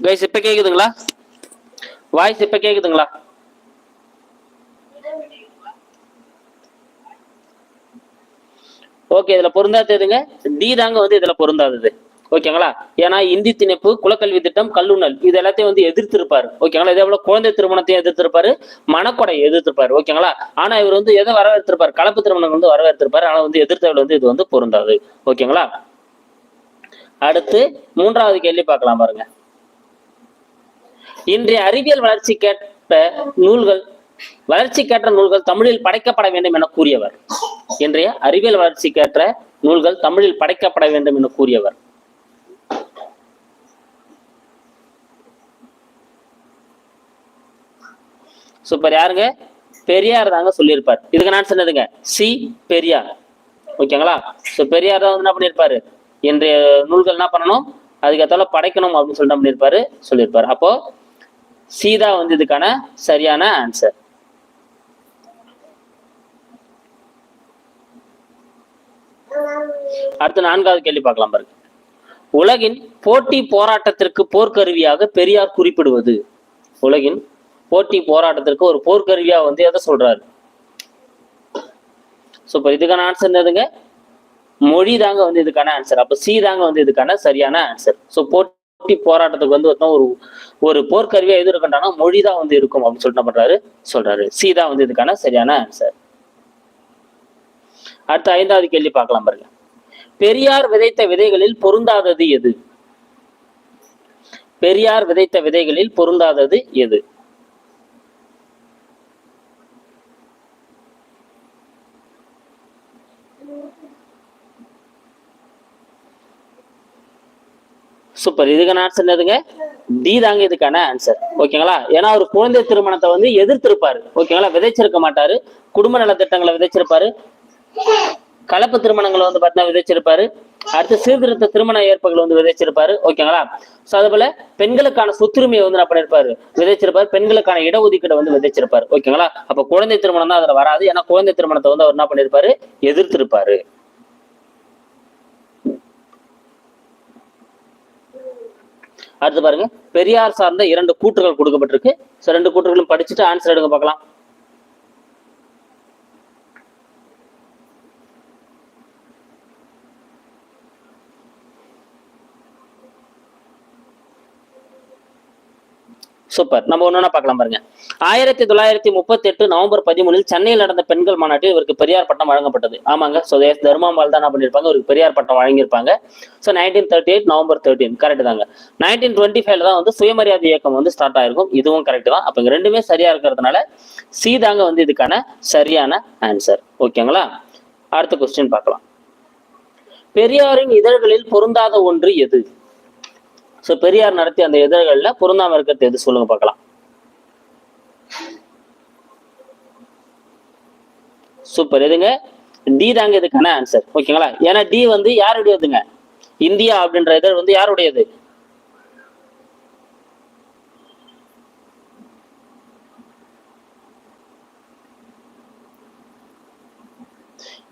Guys இப்ப கேக்குதுங்களா? Voice இப்ப கேக்குதுங்களா? ஓகே இதுல பொருந்தாதது எதுங்க டி தாங்க வந்து இதுல பொருந்தாதது. ஓகேங்களா? ஏன்னா இந்தி திணிப்பு குலக்கல்வி திட்டம் கல்லுணல் இது எல்லாத்தையும் வந்து எதிர்த்திருப்பாரு. ஓகேங்களா? இதே போல குழந்தை திருமணத்தையும் எதிர்த்திருப்பாரு மணக்கொடை எதிர்த்திருப்பாரு. ஓகேங்களா? ஆனா இவர் வந்து எதை வரவேற்றிருப்பாரு கலப்பு திருமணம் வந்து வரவேற்றிருப்பாரு ஆனா வந்து எதிர்த்தவர்கள் வந்து இது வந்து பொருந்தாது. ஓகேங்களா? அடுத்து மூன்றாவது கேள்வி பார்க்கலாம் பாருங்க. இன்றைய அறிவியல் வளர்ச்சிக்கேற்ற நூல்கள் வளர்ச்சிக்கேற்ற நூல்கள் தமிழில் படைக்கப்பட வேண்டும் என கூறியவர். இன்றைய அறிவியல் வளர்ச்சிக்கேற்ற நூல்கள் தமிழில் படைக்கப்பட வேண்டும் என கூறியவர். சூப்பர். யாருங்க? பெரியார் தாங்க சொல்லியிருப்பார். இதுக்கு நான் சொன்னதுங்க. சி. பெரியார். ஓகேங்களா? ஸோ பெரியார் தான் வந்து என்ன பண்ணியிருப்பாரு? இன்றைய நூல்கள் என்ன பண்ணணும்? அதுக்கேற்றால படைக்கணும் அப்படின்னு சொல்லிட்டு பண்ணியிருப்பாரு? சொல்லியிருப்பாரு. அப்போ சீதா வந்து இதுக்கான சரியான ஆன்சர் அடுத்து நான்காவது கேள்வி பார்க்கலாம் பாருங்க. உலகின் போட்டி போராட்டத்திற்கு போர்க்கருவியாக பெரியார் குறிப்பிடுவது. உலகின் போட்டி போராட்டத்திற்கு ஒரு போர்க்கருவியா வந்து எதை சொல்றாரு? இப்போ இதுக்கான ஆன்சர் என்னதுங்க? மொழி தாங்க வந்து இதுக்கான ஆன்சர் அப்போ சி தாங்க வந்து இதுக்கான சரியான ஆன்சர் ஸோ போட்டி போராட்டத்துக்கு வந்து ஒருத்தன் ஒரு ஒரு போர்க்கருவியா எது இருக்குன்றானா மொழி தான் வந்து இருக்கும் அப்படின்னு சொல்லிட்டு என்ன பண்றாரு? சொல்றாரு. சி தான் வந்து இதுக்கான சரியான ஆன்சர் அடுத்த ஐந்தாவது கேள்வி பார்க்கலாம் பாருங்க. பெரியார் விதைத்த விதைகளில் பொருந்தாதது எது? பெரியார் விதைத்த விதைகளில் பொருந்தாதது எது? சூப்பர் இதுக்கான ஆன்சர் என்னதுங்க? டி தாங்க இதுக்கான ஆன்சர் ஓகேங்களா ஏன்னா அவர் குழந்தை திருமணத்தை வந்து எதிர்த்திருப்பாரு. ஓகேங்களா விதைச்சிருக்க மாட்டாரு. குடும்ப நலத்திட்டங்களை விதைச்சிருப்பாரு. கலப்பு திருமணங்களை வந்து பார்த்தீங்கன்னா விதைச்சிருப்பாரு. அடுத்து சீர்திருத்த திருமண ஏற்பாடுகள் வந்து விதைச்சிருப்பாரு. ஓகேங்களா ஸோ அது போல பெண்களுக்கான சொத்துரிமையை வந்து என்ன பண்ணிருப்பாரு விதைச்சிருப்பாரு. பெண்களுக்கான இடஒதுக்கீடை வந்து விதைச்சிருப்பாரு. ஓகேங்களா அப்ப குழந்தை திருமணம் தான் அதுல வராது. ஏன்னா குழந்தை திருமணத்தை வந்து அவர் என்ன பண்ணிருப்பாரு எதிர்த்திருப்பாரு. அடுத்து பாருங்க பெரியார் சார்ந்த இரண்டு கூற்றுகள் கொடுக்கப்பட்டிருக்கு. ஸோ ரெண்டு கூற்றுகளும் படிச்சுட்டு ஆன்சர் எடுங்க பார்க்கலாம். சூப்பர் நம்ம ஒன்னொன்னா பார்க்கலாம் பாருங்க. ஆயிரத்தி தொள்ளாயிரத்தி முப்பத்தி எட்டு நவம்பர் பதிமூணில் சென்னையில் நடந்த பெண்கள் மாநாட்டில் இவருக்கு பெரியார் பட்டம் வழங்கப்பட்டது. ஆமாங்க. ஸோ எஸ் தர்மாம்பால் தான் பண்ணியிருப்பாங்க? இவருக்கு பெரியார் பட்டம் வழங்கியிருப்பாங்க. So nineteen thirty eight November thirteen correct தாங்க. நைன்டீன் டுவெண்ட்டி ஃபைவ்ல தான் வந்து சுயமரியாதை இயக்கம் வந்து ஸ்டார்ட் ஆயிருக்கும். இதுவும் கரெக்ட் தான். அப்போ இங்க ரெண்டுமே சரியா இருக்கிறதுனால சி தாங்க வந்து இதுக்கான சரியான ஆன்சர் ஓகேங்களா அடுத்த கொஸ்டின் பார்க்கலாம். பெரியாரின் இதழ்களில் பொருந்தாத ஒன்று எது? ஸோ பெரியார் நடத்திய அந்த இதழ்கள்ல பொருந்தாம இருக்கிறது எது? சொல்லுங்க பார்க்கலாம். சூப்பர் எதுங்க? டி தாங்க இதுக்கான ஆன்சர் ஓகேங்களா? ஏன்னா டி வந்து யாருடையதுங்க? இந்தியா அப்படின்ற இதழ் வந்து யாருடையது?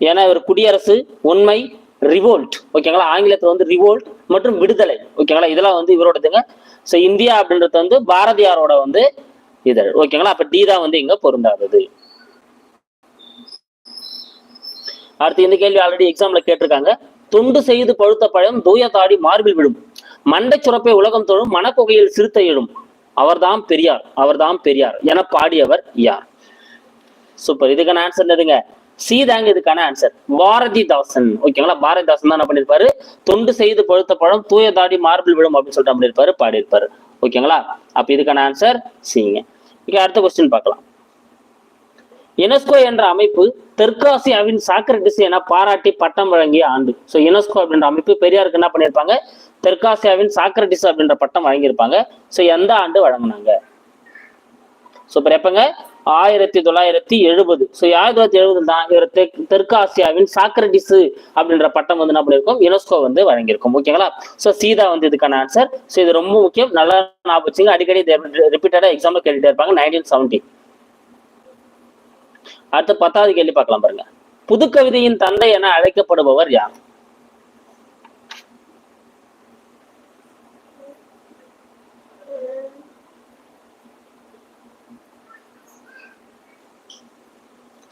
ஏன்னா இவர் குடியரசு உண்மை ரிவோல்ட் ஓகேங்களா ஆங்கிலத்தில் வந்து ரிவோல்ட் மற்றும் விடுதலை ஓகேங்களா இதெல்லாம் வந்து இவரோடதுங்க ஸோ இந்தியா அப்படின்றது வந்து பாரதியாரோட வந்து இதழ் ஓகேங்களா அப்ப டி தான் வந்து இங்க பொருந்தாதது. அடுத்து இந்த கேள்வி ஆல்ரெடி எக்ஸாம்ல கேட்டிருக்காங்க. துண்டு செய்து பழுத்த பழம் தூய தாடி மார்பில் விழும் மண்டை சுரப்பை உலகம் தொழும் மனக்குகையில் சிறுத்தை எழும். அவர்தாம் பெரியார் அவர்தாம் பெரியார் என பாடியவர் யார்? சூப்பர் இதுக்கான ஆன்சர் என்னதுங்க? சி தாங்க இதுக்கான ஆன்சர் பாரதி தாசன் ஓகேங்களா பாரதி தாசன் தான் என்ன பண்ணிருப்பாரு? தொண்டு செய்து பழுத்த பழம் தூய தாடி மார்பிள் விழும் அப்படின்னு சொல்லிட்டு பண்ணிருப்பாரு பாடியிருப்பாரு. ஓகேங்களா அப்ப இதுக்கான ஆன்சர் சிங்க இங்க அடுத்த கொஸ்டின் பார்க்கலாம். யுனெஸ்கோ என்ற அமைப்பு தெற்காசியாவின் சாக்ரட்டிஸ் என பாராட்டி பட்டம் வழங்கிய ஆண்டு. ஸோ யுனெஸ்கோ அப்படின்ற அமைப்பு பெரியாருக்கு என்ன பண்ணியிருப்பாங்க தெற்காசியாவின் சாக்ரட்டிஸ் அப்படின்ற பட்டம் வழங்கியிருப்பாங்க. ஸோ எந்த ஆண்டு வழங்கினாங்க? ஸோ இப்போ எப்பங்க? ஆயிரத்தி தொள்ளாயிரத்தி எழுபது. ஸோ ஆயிரத்தி தொள்ளாயிரத்தி எழுபது தான் இவர் தெற்கு தெற்கு ஆசியாவின் சாக்ரட்டிஸ் அப்படின்ற பட்டம் வந்து என்ன பண்ணியிருக்கோம்? யுனெஸ்கோ வந்து வழங்கியிருக்கும். ஓகேங்களா ஸோ சீதா வந்து இதுக்கான ஆன்சர் ஸோ இது ரொம்ப முக்கியம். நல்லா ஞாபகம் வச்சுங்க. அடிக்கடி ரிப்பீட்டடாக எக்ஸாம்ல கேட்டுட்டே இருப்பாங்க. நைன்டீன் செவன்டி அடுத்து பத்தாவது கேள்வி பார்க்கலாம் பாருங்க. புதுக்கவிதையின் தந்தை என அழைக்கப்படுபவர் யார்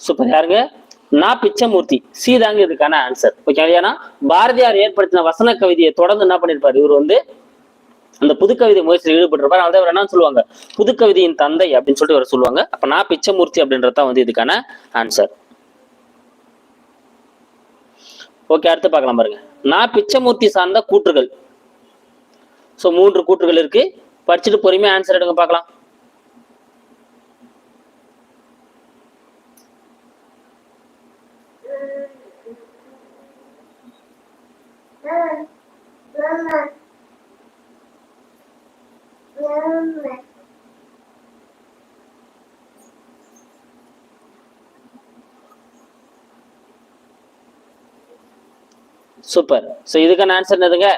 சூப்பர் யாருங்க நான் பிச்சமூர்த்தி. சி தாங்க இதுக்கான ஆன்சர் ஓகே ஏன்னா பாரதியார் ஏற்படுத்தின வசன கவிதையை தொடர்ந்து என்ன பண்ணிருப்பாரு? இவர் வந்து அந்த புதுக்கவிதை முயற்சியில் ஈடுபட்டிருப்பார். அதாவது அவர் என்ன சொல்லுவாங்க? புதுக்கவிதையின் தந்தை அப்படின்னு சொல்லிட்டு அவர் சொல்லுவாங்க. அப்ப நான் பிச்சமூர்த்தி அப்படின்றதான் வந்து இதுக்கான ஆன்சர் ஓகே அடுத்து பார்க்கலாம் பாருங்க. நான் பிச்சமூர்த்தி சார்ந்த கூற்றுகள். ஸோ மூன்று கூற்றுகள் இருக்கு. படிச்சுட்டு பொறுமையா ஆன்சர் எடுங்க பார்க்கலாம். சூப்பர் ஸோ இதுக்கான ஆன்சர் என்னதுங்க?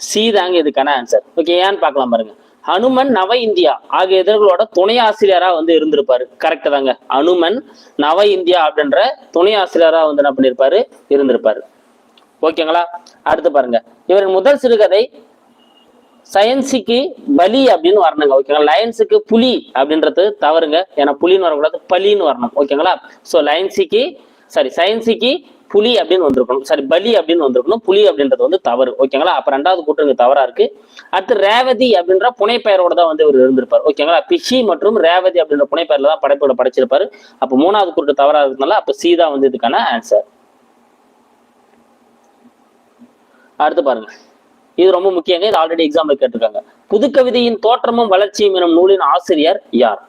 சி தாங்க இதுக்கான ஆன்சர் ஓகே ஏன்னு பார்க்கலாம் பாருங்க. ஹனுமன் நவ இந்தியா ஆகிய இதழ்களோட துணை ஆசிரியரா வந்து இருந்திருப்பாரு. கரெக்ட் தாங்க. அனுமன் நவ இந்தியா அப்படின்ற துணை ஆசிரியரா வந்து என்ன பண்ணிருப்பாரு? இருந்திருப்பாரு. ஓகேங்களா அடுத்து பாருங்க. இவரின் முதல் சிறுகதை சயன்ஸுக்கு பலி அப்படின்னு வரணுங்க ஓகேங்களா? லயன்ஸுக்கு புலி அப்படின்றது தவறுங்க. ஏன்னா புலின்னு வரக்கூடாது பலின்னு வரணும் ஓகேங்களா? ஸோ லயன்ஸுக்கு சாரி சயின்ஸுக்கு புலி அப்படின்னு வந்திருக்கணும். சாரி பலி அப்படின்னு வந்திருக்கணும். புலி அப்படின்றது வந்து தவறு ஓகேங்களா? அப்ப ரெண்டாவது கூட்டுங்க தவறா இருக்கு. அடுத்து ரேவதி அப்படின்ற புனைப்பெயரோட தான் வந்து இவர் இருந்திருப்பார் ஓகேங்களா? பிஷி மற்றும் ரேவதி அப்படின்ற புனைப்பெயர்ல தான் படைப்போட படைச்சிருப்பாரு. அப்ப மூணாவது கூட்டு தவறா இருக்கிறதுனால அப்ப சி தான் வந்து இதுக்கான ஆன்சர் அடுத்து பாருங்க. இது ரொம்ப முக்கியங்க. இது ஆல்ரெடி எக்ஸாம்ல கேட்டிருக்காங்க. புதுக்கவிதையின் தோற்றமும் வளர்ச்சியும் எனும் நூலின் ஆசிரியர் யார்?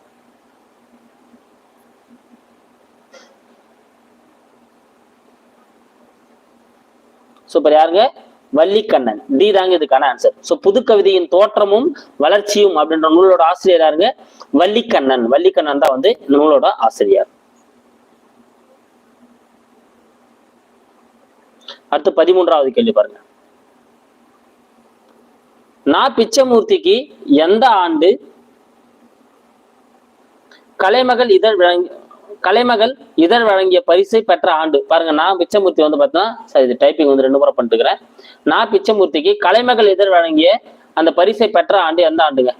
சூப்பர் யாருங்க? வள்ளிக்கண்ணன். டி தாங்க இதுக்கான ஆன்சர் சோ புதுக்கவிதையின் தோற்றமும் வளர்ச்சியும் அப்படின்ற நூலோட ஆசிரியர் யாருங்க? வள்ளிக்கண்ணன். வள்ளிக்கண்ணன் தான் வந்து இந்த நூலோட ஆசிரியர். அடுத்து பதிமூன்றாவது கேள்வி பாருங்க. நான் பிச்சமூர்த்திக்கு எந்த ஆண்டு? கலைமகள் இதழ் வழங்கி கலைமகள் இதழ் வழங்கிய பரிசை பெற்ற ஆண்டு. பாருங்க நான் பிச்சமூர்த்தி வந்து பார்த்தீங்கன்னா சரி இது டைப்பிங் வந்து ரெண்டு முறை பண்ணிட்டுக்கிறேன் நான் பிச்சமூர்த்திக்கு கலைமகள் இதழ் வழங்கிய அந்த பரிசை பெற்ற ஆண்டு எந்த ஆண்டுங்க?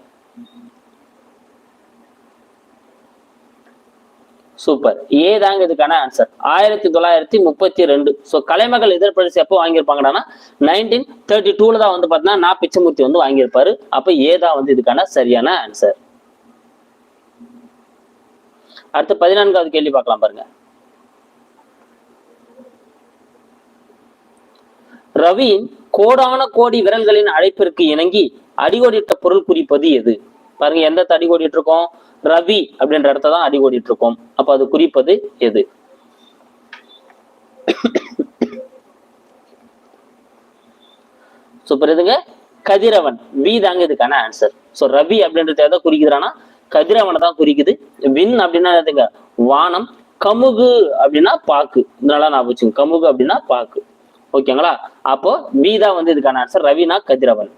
சூப்பர் ஏ தாங்க இதுக்கான ஆன்சர் ஆயிரத்தி தொள்ளாயிரத்தி முப்பத்தி ரெண்டு. ஸோ கலைமகள் இதழ் எப்போ வாங்கியிருப்பாங்கன்னா நைன்டீன் தேர்ட்டி டூல தான் வந்து பார்த்தீங்கன்னா நான் பிச்சமூர்த்தி வந்து வாங்கியிருப்பாரு. அப்போ ஏ தான் வந்து இதுக்கான சரியான ஆன்சர் அடுத்து பதினான்காவது கேள்வி பார்க்கலாம் பாருங்க. ரவியின் கோடான கோடி விரல்களின் அழைப்பிற்கு இணங்கி அடிகோடிட்ட பொருள் குறிப்பது எது? பாருங்க எந்த அடிகோடிட்டு இருக்கோம்? ரவி அப்படின்ற இடத்த தான் அடிகோடிட்டு இருக்கோம். அப்ப அது குறிப்பது எது? சூப்பர் இதுங்க கதிரவன். வி தாங்க இதுக்கான ஆன்சர் சோ ரவி அப்படின்றது எதை குறிக்குதுன்னா கதிரவனை தான் குறிக்குது. வின் அப்படின்னா எதுங்க வானம். கமுகு அப்படின்னா பாக்கு. இதனால நான் வச்சுங்க கமுகு அப்படின்னா பாக்கு. ஓகேங்களா அப்போ வி வந்து இதுக்கான ஆன்சர் ரவினா கதிரவன்.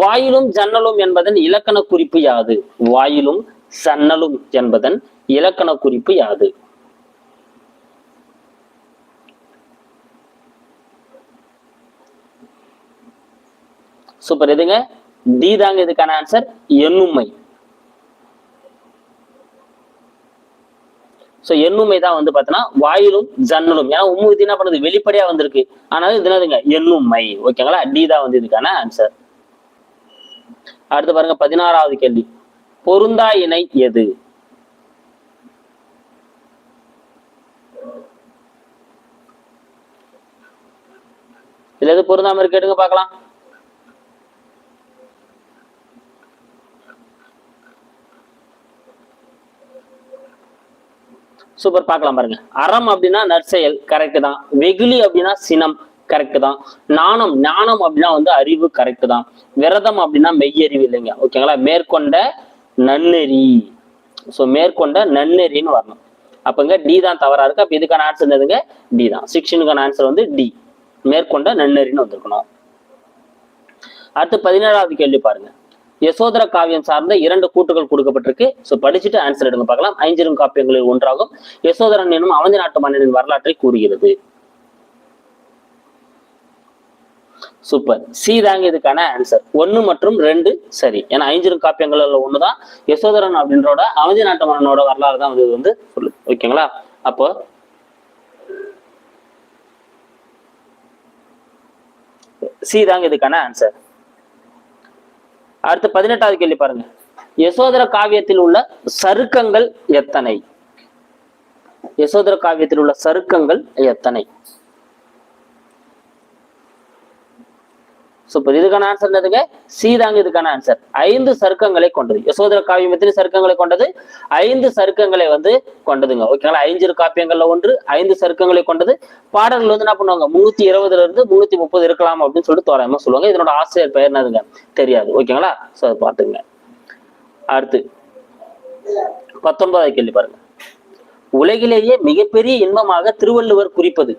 வாயிலும் ஜன்னலும் என்பதன் இலக்கண குறிப்பு யாது? வாயிலும் சன்னலும் என்பதன் இலக்கண குறிப்பு யாது. சூப்பர் எதுங்க? டி தாங்க இதுக்கான ஆன்சர் எண்ணுமை. சோ எண்ணுமை தான் வந்து பார்த்தோன்னா வாயிலும் ஜன்னலும். ஏன்னா உம்மு இது என்ன பண்ணுது? வெளிப்படையா வந்திருக்கு. ஆனாலும் இது என்னதுங்க? எண்ணுமை. ஓகேங்களா டி தான் வந்து இதுக்கான ஆன்சர் அடுத்து பாருங்க பதினாறாவது கேள்வி. பொருந்தா இணை எது? இதுல எது பொருந்தாம இருக்கு? எடுங்க பார்க்கலாம். சூப்பர் பார்க்கலாம் பாருங்க. அறம் அப்படின்னா நற்செயல் கரெக்டு தான். வெகுளி அப்படின்னா சினம் கரெக்ட் தான். நாணம் ஞானம் அப்படின்னா வந்து அறிவு கரெக்ட் தான். விரதம் அப்படின்னா மெய்யறிவு இல்லைங்க. ஓகேங்களா? மேற்கொண்ட நன்னெறி. ஸோ மேற்கொண்ட நன்னெறின்னு வரணும். அப்பங்க டி தான் தவறா இருக்கு. அப்ப இதுக்கான ஆன்சர் என்னதுங்க டி தான். சிக்ஷனுக்கான ஆன்சர் வந்து டி மேற்கொண்ட நன்னெறின்னு வந்திருக்கணும். அடுத்து பதினேழாவது கேள்வி பாருங்க. யசோதர காவியம் சார்ந்த இரண்டு கூட்டுகள் கொடுக்கப்பட்டிருக்கு. ஸோ படிச்சுட்டு ஆன்சர் எடுங்க. பார்க்கலாம். ஐஞ்சிரும் காப்பியங்களில் ஒன்றாகும். யசோதரன் எனும் அவந்தி நாட்டு மன்னனின் வரலாற்றை கூறுகிறது. சூப்பர் சி தாங்க இதுக்கான ஆன்சர் ஒன்னு மற்றும் ரெண்டு சரி. ஏன்னா ஐஞ்சிரும் காப்பியங்கள்ல ஒண்ணுதான். யசோதரன் அப்படின்றோட அவதி நாட்டு மன்னனோட வரலாறு தான் வந்து இது வந்து சொல்லு. ஓகேங்களா? அப்போ சி தாங்க இதுக்கான ஆன்சர் அடுத்து பதினெட்டாவது கேள்வி பாருங்க. யசோதர காவியத்தில் உள்ள சருக்கங்கள் எத்தனை? யசோதர காவியத்தில் உள்ள சருக்கங்கள் எத்தனை? சூப்பர் இதுக்கான ஆன்சர் என்னதுங்க? சி தாங்க இதுக்கான ஆன்சர் ஐந்து சருக்கங்களை கொண்டது. யசோதர காவியம் எத்தனை சர்க்கங்களை கொண்டது? ஐந்து சருக்கங்களை வந்து கொண்டதுங்க. ஓகேங்களா ஐந்து காப்பியங்கள்ல ஒன்று ஐந்து சர்க்கங்களை கொண்டது. பாடல்கள் வந்து என்ன பண்ணுவாங்க? முன்னூத்தி இருபதுல இருந்து முன்னூத்தி முப்பது இருக்கலாம் அப்படின்னு சொல்லிட்டு தோராயமா சொல்லுவாங்க. இதனோட ஆசிரியர் பெயர் என்னதுங்க? தெரியாது. ஓகேங்களா சோ அதை பாத்துங்க அடுத்து பத்தொன்பதாவது கேள்வி பாருங்க. உலகிலேயே மிகப்பெரிய இன்பமாக திருவள்ளுவர் குறிப்பது.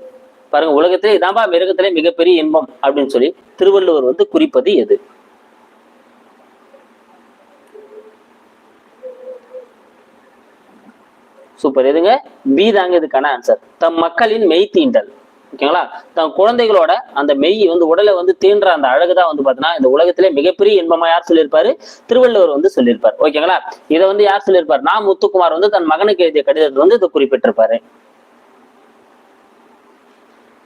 பாருங்க உலகத்திலே இதான்பா மிருகத்திலே மிகப்பெரிய இன்பம் அப்படின்னு சொல்லி திருவள்ளுவர் வந்து குறிப்பது எது? சூப்பர் எதுங்க? பி தாங்க இதுக்கான ஆன்சர் தம் மக்களின் மெய் தீண்டல். ஓகேங்களா தம் குழந்தைகளோட அந்த மெய் வந்து உடலை வந்து தீன்ற அந்த அழகுதான் வந்து பாத்தீங்கன்னா இந்த உலகத்திலே மிகப்பெரிய இன்பமா யார் சொல்லியிருப்பாரு? திருவள்ளுவர் வந்து சொல்லியிருப்பார். ஓகேங்களா இதை வந்து யார் சொல்லியிருப்பார்? நான் முத்துக்குமார் வந்து தன் மகனுக்கு எழுதிய கடிதத்தை வந்து இதை குறிப்பிட்டிருப்பாரு.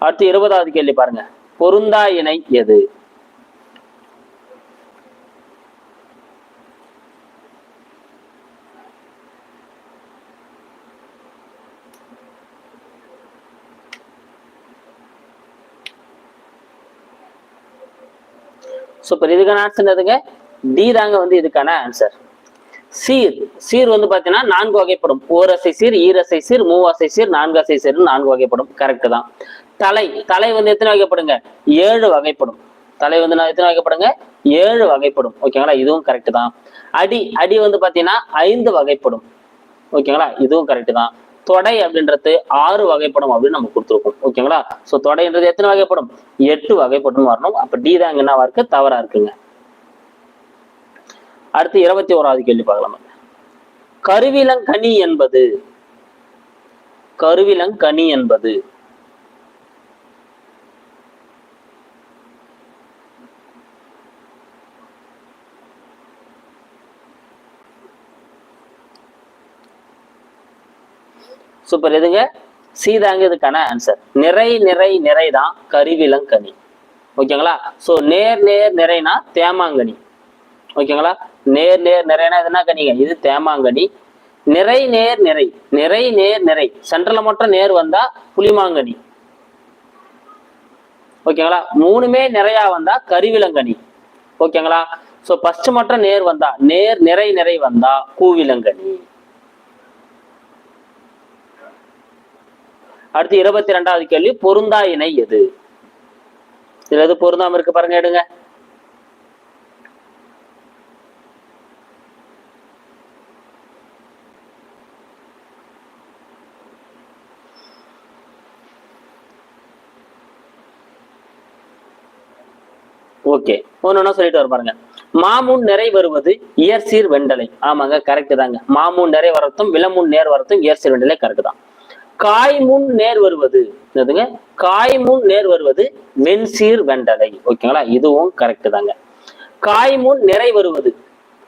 அடுத்து இருபதாவது கேள்வி பாருங்க. பொருந்தா இணை எது? சூப்பர் இதுக்கான ஆன்சர் என்னதுங்க? டி தாங்க வந்து இதுக்கான ஆன்சர் சீர். சீர் வந்து பாத்தீங்கன்னா நான்கு வகைப்படும். ஓரசை சீர் ஈரசை சீர் மூவாசை சீர் நான்கு அசை சீர் நான்கு வகைப்படும். கரெக்ட் தான். தலை தலை வந்து எத்தனை வகைப்படுங்க? ஏழு வகைப்படும். தலை வந்து நான் எத்தனை வகைப்படுங்க? ஏழு வகைப்படும். ஓகேங்களா? இதுவும் கரெக்ட் தான். அடி அடி வந்து பாத்தீங்கன்னா ஐந்து வகைப்படும். ஓகேங்களா? இதுவும் கரெக்ட் தான். தொடை அப்படின்றது ஆறு வகைப்படும் அப்படின்னு நம்ம கொடுத்துருக்கோம். ஓகேங்களா? ஸோ தொடைன்றது எத்தனை வகைப்படும்? எட்டு வகைப்படும் வரணும். அப்ப டி தான் என்னவா இருக்கு? தவறா இருக்குங்க. அடுத்து இருபத்தி ஓராவது கேள்வி பார்க்கலாம்? கருவிலங்கனி என்பது. கருவிலங்கனி என்பது. சூப்பர் எதுங்க? சீதாங்க இதுக்கான ஆன்சர் நிறை நிறை நிறை தான் கருவிலங்கனி ஓகேங்களா? சோ நேர் நேர் நிறைனா தேமாங்கனி. ஓகேங்களா? நேர் நேர் நிறைனா எதுனா கனிங்க? இது தேமாங்கனி. நிறை நேர் நிறை. நிறை நேர் நிறை. சென்ட்ரல மட்டும் நேர் வந்தா புளிமாங்கனி. ஓகேங்களா? மூணுமே நிறையா வந்தா கருவிலங்கனி ஓகேங்களா? சோ ஃபர்ஸ்ட் மட்டும் நேர் வந்தா நேர் நிறை நிறை வந்தா கூவிலங்கனி அடுத்து இருபத்தி ரெண்டாவது கேள்வி பொருந்தா இணை எது? இதுல எது பொருந்தாம இருக்கு பாருங்க எடுங்க. ஓகே ஒன்னு சொல்லிட்டு வர பாருங்க. மாமுன் நிறை வருவது இயற்சீர் வெண்டலை ஆமாங்க கரெக்ட் தாங்க. மாமுன் நிறை வரத்தும் விலமுன் நேர் வரத்தும் இயற்சீர் வெண்டலை கரெக்ட் தான். காய் முன் நேர் வருவது. என்னதுங்க? காய் முன் நேர் வருவது மென்சீர் வெண்டலை. ஓகேங்களா? இதுவும் கரெக்ட் தாங்க. காய் முன் நிறை வருவது.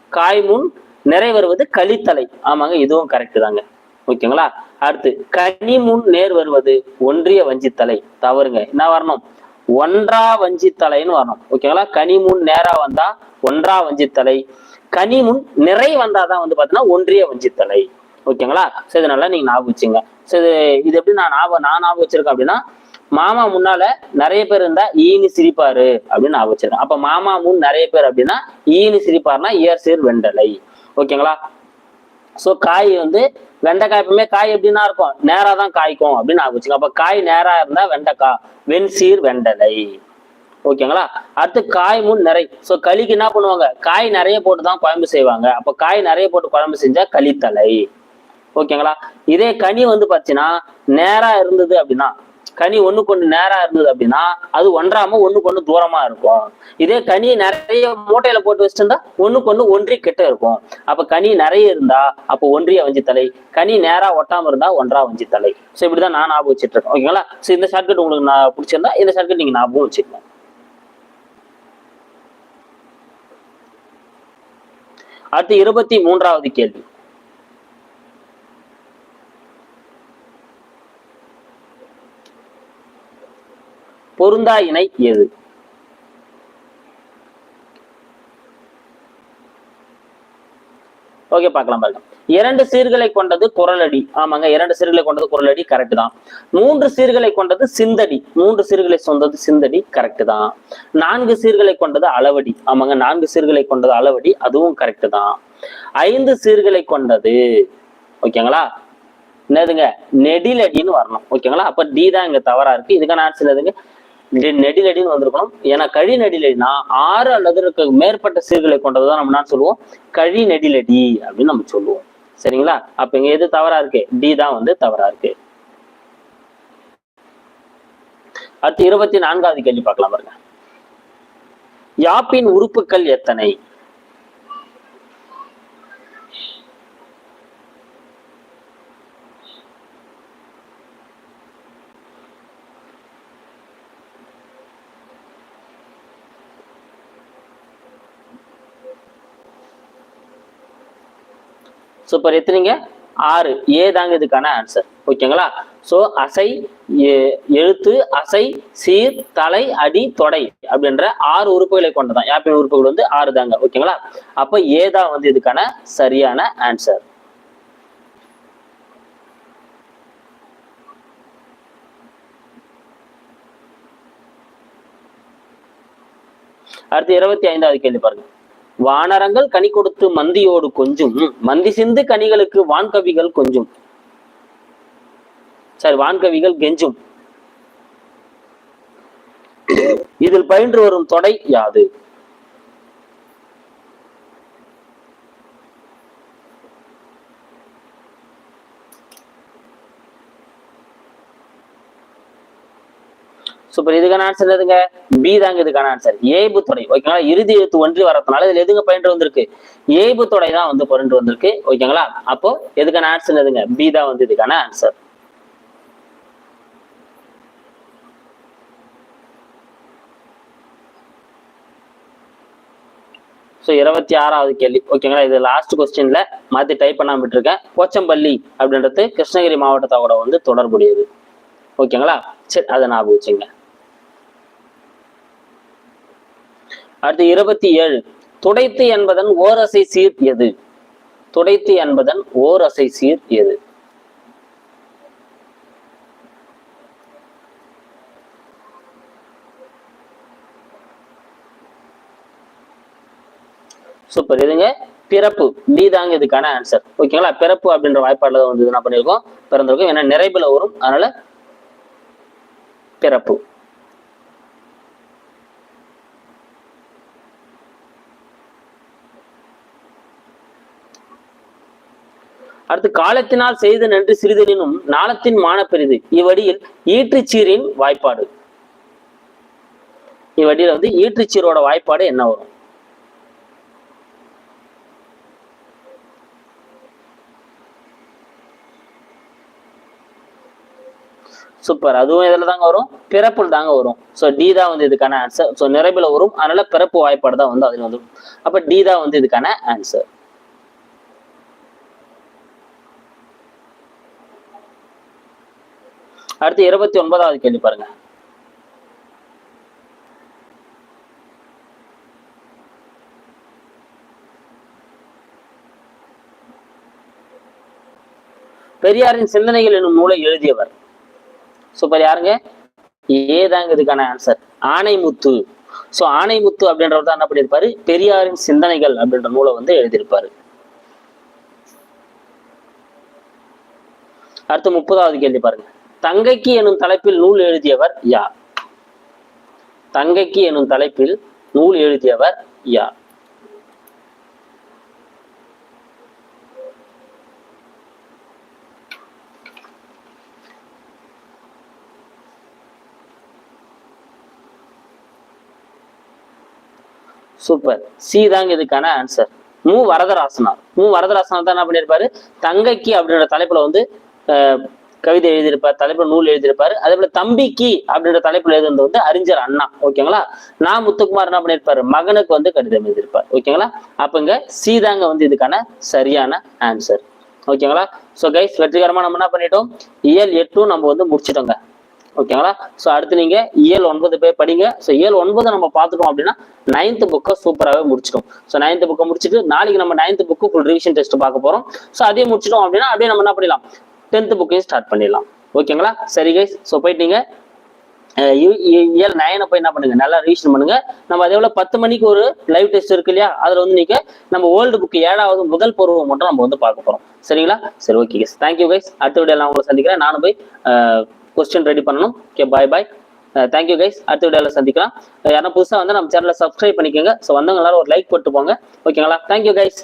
காய் முன் நிறை வருவது கழித்தலை ஆமாங்க இதுவும் கரெக்ட் தாங்க. ஓகேங்களா? அடுத்து கனி முன் நேர் வருவது ஒன்றிய வஞ்சித்தலை. தவறுங்க. என்ன வரணும்? ஒன்றா வஞ்சித்தலைன்னு வரணும். ஓகேங்களா? கனி முன் நேரா வந்தா ஒன்றா வஞ்சித்தலை. கனி முன் நிறை வந்தாதான் வந்து பாத்தீங்கன்னா ஒன்றிய வஞ்சித்தலை. ஓகேங்களா? சரி இதனால நீங்க ஞாபகம் வச்சுங்க. சரி இது இது எப்படி நான் ஞாபகம் நான் ஞாபகம் வச்சிருக்கேன் அப்படின்னா மாமா முன்னால நிறைய பேர் இருந்தா ஈனி சிரிப்பாரு அப்படின்னு ஞாபகம் வச்சிருக்கேன். அப்ப மாமா முன் நிறைய பேர் அப்படின்னா ஈனி சிரிப்பாருனா இயர் சீர் வெண்டலை. ஓகேங்களா? சோ காய் வந்து வெண்டைக்காய் எப்பவுமே காய் எப்படின்னா இருக்கும்? நேரா தான் காய்க்கும் அப்படின்னு ஞாபகம் வச்சுங்க. அப்ப காய் நேரா இருந்தா வெண்டைக்காய் வெண் சீர் வெண்டலை. ஓகேங்களா? அடுத்து காய் முன் நிறை. சோ களிக்கு என்ன பண்ணுவாங்க? காய் நிறைய போட்டு தான் குழம்பு செய்வாங்க. அப்ப காய் நிறைய போட்டு குழம்பு செஞ்சா களித்தலை ஓகேங்களா? இதே கனி வந்து பார்த்தீங்கன்னா நேரா இருந்தது அப்படின்னா கனி ஒண்ணுக்கு ஒண்ணு நேரா இருந்தது அப்படின்னா அது ஒன்றாம ஒண்ணுக்கு ஒண்ணு தூரமா இருக்கும். இதே கனி நிறைய மூட்டையில போட்டு வச்சிருந்தா ஒண்ணுக்கு ஒண்ணு ஒன்றி கிட்ட இருக்கும். அப்ப கனி நிறைய இருந்தா அப்போ ஒன்றிய வஞ்சி தலை. கனி நேரா ஒட்டாம இருந்தா ஒன்றா வஞ்சி தலை. ஸோ இப்படிதான் நான் ஞாபகம் வச்சுட்டு இருக்கேன் ஓகேங்களா? ஸோ இந்த ஷார்ட்கட் உங்களுக்கு நான் பிடிச்சிருந்தா இந்த ஷார்ட்கட் நீங்க ஞாபகம் வச்சுக்கணும் அடுத்து இருபத்தி மூன்றாவது கேள்வி. பொருந்தா இணை எது ஓகே பார்க்கலாம் பாருங்க இரண்டு சீர்களை கொண்டது குரலடி. ஆமாங்க இரண்டு சீர்களை கொண்டது குரலடி கரெக்ட் தான். மூன்று சீர்களை கொண்டது சிந்தடி. மூன்று சீர்களை சொந்தது சிந்தடி கரெக்ட் தான். நான்கு சீர்களை கொண்டது அளவடி. ஆமாங்க நான்கு சீர்களை கொண்டது அளவடி அதுவும் கரெக்ட் தான். ஐந்து சீர்களை கொண்டது ஓகேங்களா? என்னதுங்க? நெடிலடின்னு வரணும் ஓகேங்களா? அப்ப டி தான் இங்க தவறா இருக்கு. இதுக்கான ஆன்சர் எதுங்க நெடிலடின்னு வந்திருக்கணும். ஏன்னா கழி நெடிலடினா ஆறு அல்லது மேற்பட்ட சீர்களை கொண்டதுதான் நம்ம என்ன சொல்லுவோம்? கழி நெடிலடி அப்படின்னு நம்ம சொல்லுவோம். சரிங்களா? அப்ப இங்க எது தவறா இருக்கு? டி தான் வந்து தவறா இருக்கு. அடுத்து இருபத்தி நான்காவது கேள்வி பார்க்கலாம் பாருங்க. யாப்பின் உறுப்புகள் எத்தனை? சூப்பர் எத்தனைங்க? ஆறு. ஏ தாங்க இதுக்கான ஆன்சர் ஓகேங்களா? சோ அசை எழுத்து அசை சீர் தலை அடி தொடை அப்படின்ற ஆறு உறுப்புகளை கொண்டதான் யாப்பின் உறுப்புகள் வந்து ஆறு தாங்க. ஓகேங்களா? அப்ப ஏதான் வந்து இதுக்கான சரியான ஆன்சர் அடுத்து இருபத்தி ஐந்தாவது கேள்வி பாருங்க. வானரங்கள் கனி கொடுத்து மந்தியோடு கொஞ்சும். மந்தி சிந்து கனிகளுக்கு வான்கவிகள் கொஞ்சும். சரி வான்கவிகள் கெஞ்சும். இதில் பயின்று வரும் தொடை யாது? சூப்பர் இதுக்கான ஆன்சர் எதுங்க? பி தாங்க இதுக்கான ஆன்சர் ஏபு தொடை. ஓகேங்களா இறுதி எழுத்து ஒன்றி வரதுனால இதுல எதுங்க பயின்று வந்திருக்கு? ஏபு தொடை தான் வந்து பயின்று வந்திருக்கு. ஓகேங்களா அப்போ எதுக்கான ஆன்சர் எதுங்க? பி தான் வந்து இதுக்கான ஆன்சர் ஸோ இருபத்தி ஆறாவது கேள்வி. ஓகேங்களா இது லாஸ்ட் கொஸ்டின்ல மாத்தி டைப் பண்ணாம விட்டுருக்கேன். போச்சம்பள்ளி அப்படின்றது கிருஷ்ணகிரி மாவட்டத்தோட வந்து தொடர்புடையது. ஓகேங்களா சரி அதை ஞாபகம் வச்சுங்க. அடுத்து இருபத்தி ஏழு. துடைத்து என்பதன் ஓரசை சீர் எது? துடைத்து என்பதன் ஓரசை சீர் எது? சூப்பர் இதுங்க பிறப்பு. டி தாங்க இதுக்கான ஆன்சர் ஓகேங்களா பிறப்பு அப்படின்ற வாய்ப்பாடுல வந்து என்ன பண்ணியிருக்கோம்? பிறந்திருக்கோம். ஏன்னா நிறைவுல வரும். அதனால பிறப்பு. அடுத்து காலத்தினால் செய்த நன்றி சிறிதெனினும் நாளத்தின் மான பெரிது இவ்வடியில் ஈற்றுச்சீரின் வாய்ப்பாடு. இவ்வடியில வந்து ஈற்றுச்சீரோட வாய்ப்பாடு என்ன வரும்? சூப்பர். அதுவும் இதில் தாங்க வரும். பிறப்புல தாங்க வரும். ஸோ டி தான் வந்து இதுக்கான ஆன்சர் ஸோ நிறைவில் வரும். அதனால பிறப்பு வாய்ப்பாடு தான் வந்து அதுல வந்துடும். அப்ப டி தான் வந்து இதுக்கான ஆன்சர் அடுத்து இருபத்தி ஒன்பதாவது கேள்வி பாருங்க. பெரியாரின் சிந்தனைகள் என்னும் நூலை எழுதியவர். சூப்பர் யாருங்க? ஏதாங்க இதுக்கான ஆன்சர் ஆணைமுத்து சோ ஆணைமுத்து அப்படின்றவர் தான் என்ன பண்ணியிருப்பாரு? பெரியாரின் சிந்தனைகள் அப்படின்ற நூலை வந்து எழுதியிருப்பாரு. அடுத்து முப்பதாவது கேள்வி பாருங்க. தங்கைக்கு எனும் தலைப்பில் நூல் எழுதியவர் யா தங்கைக்கு எனும் தலைப்பில் நூல் எழுதியவர் யா சூப்பர் சி தாங்க இதுக்கான ஆன்சர் மு. வரதராசனார். மு. வரதராசனார் தான் என்ன பண்ணியிருப்பாரு? தங்கைக்கு அப்படின்ற தலைப்புல வந்து கவிதை எழுதியிருப்பார் தலைப்புல நூல் எழுதியிருப்பாரு. அதே போல தம்பிக்கு அப்படின்ற தலைப்புல எழுதுனது வந்து அறிஞர் அண்ணா ஓகேங்களா? நான் முத்துக்குமார் என்ன பண்ணியிருப்பாரு? மகனுக்கு வந்து கடிதம் எழுதியிருப்பார் ஓகேங்களா? அப்பங்க சீதாங்க வந்து இதுக்கான சரியான ஆன்சர் ஓகேங்களா? ஸோ கைஸ் வெற்றிகரமா நம்ம என்ன பண்ணிட்டோம்? இயல் எட்டும் நம்ம வந்து முடிச்சிட்டோங்க ஓகேங்களா? ஸோ அடுத்து நீங்க இயல் ஒன்பது போய் படிங்க. ஸோ இயல் ஒன்பது நம்ம பார்த்துட்டோம் அப்படின்னா நைன்த் புக்கை சூப்பராகவே முடிச்சிட்டோம். ஸோ நைன்த் புக்கை முடிச்சுட்டு நாளைக்கு நம்ம ninth book full revision test பார்க்க போறோம். ஸோ அதே முடிச்சிட்டோம் அப்படின்னா அப்படியே நம்ம என்ன பண்ணிடலாம்? டென்த் புக்கையும் ஸ்டார்ட் பண்ணிடலாம். ஓகேங்களா சரி கைஸ் ஸோ போயிட்டீங்க. நீங்கள் இயல் நயனை போய் என்ன பண்ணுங்க? நல்லா ரிவிஷன் பண்ணுங்க. நம்ம அதே போல பத்து மணிக்கு ஒரு லைவ் டெஸ்ட் இருக்கு இல்லையா? அதுல வந்து நீங்க நம்ம ஓல்டு புக் ஏழாவது முதல் பருவம் மட்டும் நம்ம வந்து பார்க்க போறோம். சரிங்களா? சரி okay guys thank you guys அடுத்த வீடியோ நான் உங்களை சந்திக்கிறேன். நானும் போய் கொஸ்டின் ரெடி பண்ணணும். Okay bye bye thank you guys அடுத்த வீடியோவில் சந்திக்கலாம். யாரும் புதுசாக வந்து நம்ம சேனலை சப்ஸ்கிரைப் பண்ணிக்கோங்க. ஸோ வந்தவங்க எல்லாரும் ஒரு லைக் போட்டு போங்க. ஓகேங்களா தேங்க்யூ கைஸ்